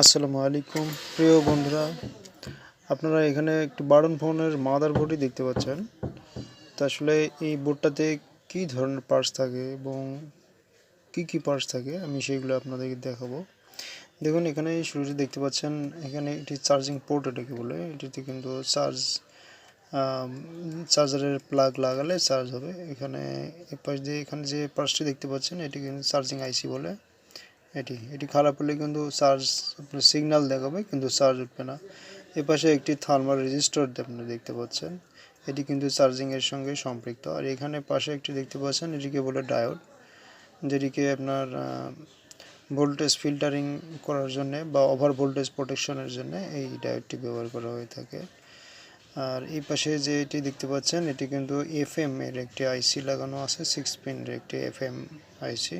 আসসালামু আলাইকুম। প্রিয় বন্ধুরা, আপনারা এখানে একটি বারন ফোনের মাদার বোর্ডই দেখতে পাচ্ছেন। তো আসলে এই বোর্ডটাতে কী ধরনের পার্টস থাকে এবং কি কি পার্টস থাকে, আমি সেইগুলো আপনাদেরকে দেখাবো। দেখুন, এখানে শুরুতে দেখতে পাচ্ছেন, এখানে একটি চার্জিং পোর্ট এটাকে বলে। এটিতে কিন্তু চার্জ চার্জারের প্লাগ লাগালে চার্জ হবে। এখানে এ পাশ দিয়ে, এখানে যে পার্টসটি দেখতে পাচ্ছেন, এটি কিন্তু চার্জিং আইসি বলে। এটি এটি খারাপ হলে কিন্তু চার্জ আপনার সিগন্যাল দেখাবে, কিন্তু চার্জ উঠবে না। এ পাশে একটি থার্মাল রেজিস্টার আপনি দেখতে পাচ্ছেন। এটি কিন্তু চার্জিংয়ের সঙ্গে সম্পৃক্ত। আর এখানে পাশে একটি দেখতে পাচ্ছেন, এটিকে বলে ডায়োড যেটিকে আপনার ভোল্টেজ ফিল্টারিং করার জন্য বা ওভার ভোল্টেজ প্রোটেকশনের জন্য এই ডায়োডটি ব্যবহার করা হয়ে থাকে। আর এই পাশে যে এটি দেখতে পাচ্ছেন, এটি কিন্তু এফএম এর একটি আইসি লাগানো আছে সিক্স পিনের একটি এফএম আইসি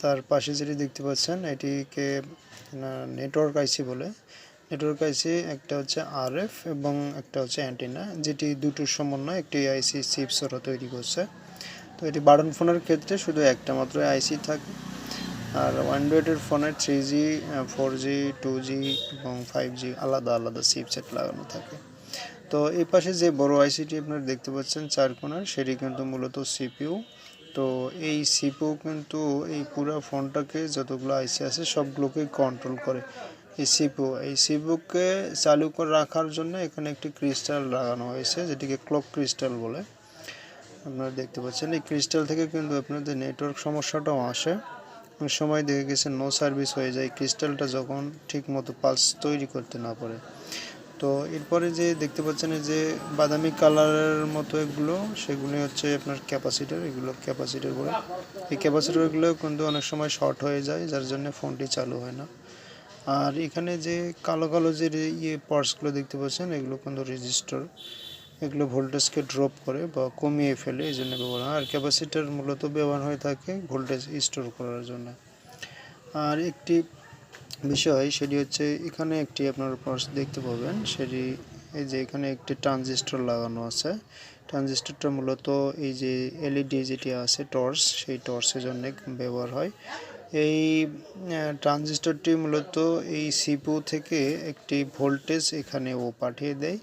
তার পাশে যেটি দেখতে পাচ্ছেন, এটিকে নেটওয়ার্ক আইসি বলে। নেটওয়ার্ক আইসি একটা হচ্ছে আরএফ এবং একটা হচ্ছে অ্যান্টিনা যেটি দুটোর সমন্বয় একটি আইসি চিপস ওরা তৈরি করছে। তো এটি বাটন ফোনের ক্ষেত্রে শুধু একটা মাত্র আইসি থাকে। আর অ্যান্ড্রয়েডের ফোনের three G four G two G এবং ফাইভ জি আলাদা আলাদা চিপসেট লাগানো থাকে। তো এই পাশে যে বড় আইসিটি আপনারা দেখতে পাচ্ছেন চার কোনার সেটি কিন্তু মূলত সিপিউ তো এই সিপিউ কিন্তু এই পুরো ফোনটাকে যতগুলো আইসি আছে সবগুলোকে কন্ট্রোল করে। এই সিপিউ এই সিপিউকে চালু করে রাখার জন্য এখানে একটি ক্রিস্টাল লাগানো হয়েছে, যেটিকে ক্লক ক্রিস্টাল বলে। আপনারা দেখতে পাচ্ছেন, এই ক্রিস্টাল থেকে কিন্তু আপনাদের নেটওয়ার্ক সমস্যাটাও আসে। অনেক সময় দেখে গেছে নো সার্ভিস হয়ে যায় ক্রিস্টালটা যখন ঠিক মতো পালস তৈরি করতে না পারে। তো এরপরে যে দেখতে পাচ্ছেন যে বাদামি কালারের মতো এগুলো সেগুলি হচ্ছে আপনার ক্যাপাসিটার, এগুলো ক্যাপাসিটার বলে এই ক্যাপাসিটারগুলো কিন্তু অনেক সময় শর্ট হয়ে যায়, যার জন্য ফোনটি চালু হয় না। আর এখানে যে কালো কালো যে ইয়ে পার্টসগুলো দেখতে পাচ্ছেন, এগুলো কিন্তু রেজিস্টার এগুলো ভোল্টেজকে ড্রপ করে বা কমিয়ে ফেলে, এই জন্য ব্যবহার হয়। আর ক্যাপাসিটার মূলত ব্যবহার হয়ে থাকে ভোল্টেজ স্টোর করার জন্য। আর একটি বিষয় সেটি হচ্ছে এখানে একটি আপনার পার্স দেখতে পাবেন। সেটি এই যে এখানে একটি ট্রানজিস্টর লাগানো আছে। ট্রানজিস্টরটা মূলত এই যে এলইডি যেটি আছে, টর্চ, সেই টর্চের জন্য ব্যবহার হয়। এই ট্রানজিস্টরটি মূলত এই সিপু থেকে একটি ভোল্টেজ এখানে ও পাঠিয়ে দেয়।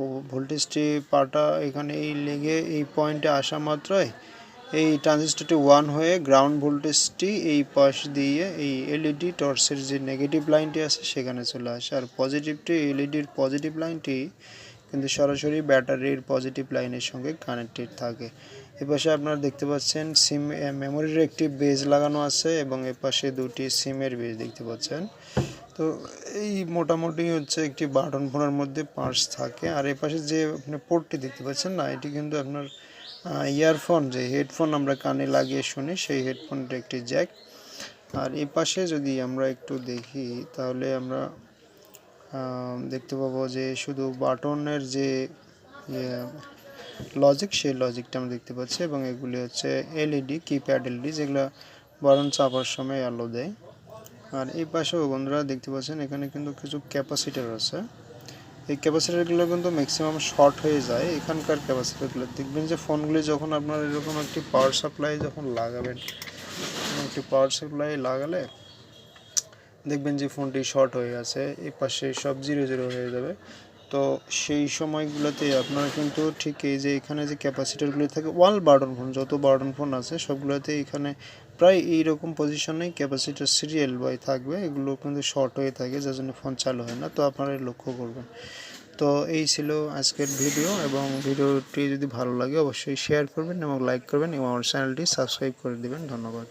ও ভোল্টেজটি পাটা এখানে এই লেগে এই পয়েন্টে আসা মাত্রই এই ট্রানজিস্টরটি ওয়ান হয়ে গ্রাউন্ড ভোল্টেজটি এই পাশ দিয়ে এই এলইডি টর্চের যে নেগেটিভ লাইনটি আছে সেখানে চলে আসে। আর পজিটিভটি এলইডির পজিটিভ লাইনটি কিন্তু সরাসরি ব্যাটারির পজিটিভ লাইনের সঙ্গে কানেক্টেড থাকে। এপাশে আপনারা দেখতে পাচ্ছেন সিম মেমোরির একটি বেজ লাগানো আছে এবং এপাশে দুটি সিমের বেজ দেখতে পাচ্ছেন। তো এই মোটামুটি হচ্ছে একটি বাটন ফোনের মধ্যে পার্স থাকে। আর এপাশে যে আপনি পোর্টটি দেখতে পাচ্ছেন না, এটি কিন্তু আপনার ইয়ারফোন যে হেডফোন আমরা কানে লাগিয়ে শুনি, সেই হেডফোনটা একটি জ্যাক আর এ পাশে যদি আমরা একটু দেখি, তাহলে আমরা দেখতে পাবো যে শুধু বাটনের যে লজিক সেই লজিকটা আমরা দেখতে পাচ্ছি, এবং এগুলি হচ্ছে এলইডি কিপ্যাড এলইডি যেগুলো বাটন চাপার সময় আলো দেয়। আর এই পাশেও বন্ধুরা দেখতে পাচ্ছেন, এখানে কিন্তু কিছু ক্যাপাসিটার আছে। এই ক্যাপাসিটারগুলো কিন্তু ম্যাক্সিমাম শর্ট হয়ে যায়। এখানকার ক্যাপাসিটারগুলো দেখবেন যে ফোনগুলি যখন আপনার এরকম একটি পাওয়ার সাপ্লাই যখন লাগাবেন একটি পাওয়ার সাপ্লাই লাগালে দেখবেন যে ফোনটি শর্ট হয়ে আছে, এই পাশে সব জিরো জিরো হয়ে যাবে। তো সেই সময়গুলোতে আপনারা কিন্তু ঠিক এই যে এখানে যে ক্যাপাসিটারগুলি থাকে ওয়াল বার্ডন ফোন যত বার্ডন ফোন আছে, সবগুলোতে এখানে প্রায় এই রকম পজিশনেই ক্যাপাসিটার সিরিয়াল বয় থাকবে, এগুলো কিন্তু শর্ট হয়ে থাকে, যার জন্য ফোন চালু হয় না, তো আপনারা লক্ষ্য করবেন। তো এই ছিল আজকের ভিডিও এবং ভিডিওটি যদি ভালো লাগে অবশ্যই শেয়ার করবেন এবং লাইক করবেন এবং আমার চ্যানেলটি সাবস্ক্রাইব করে দেবেন। ধন্যবাদ।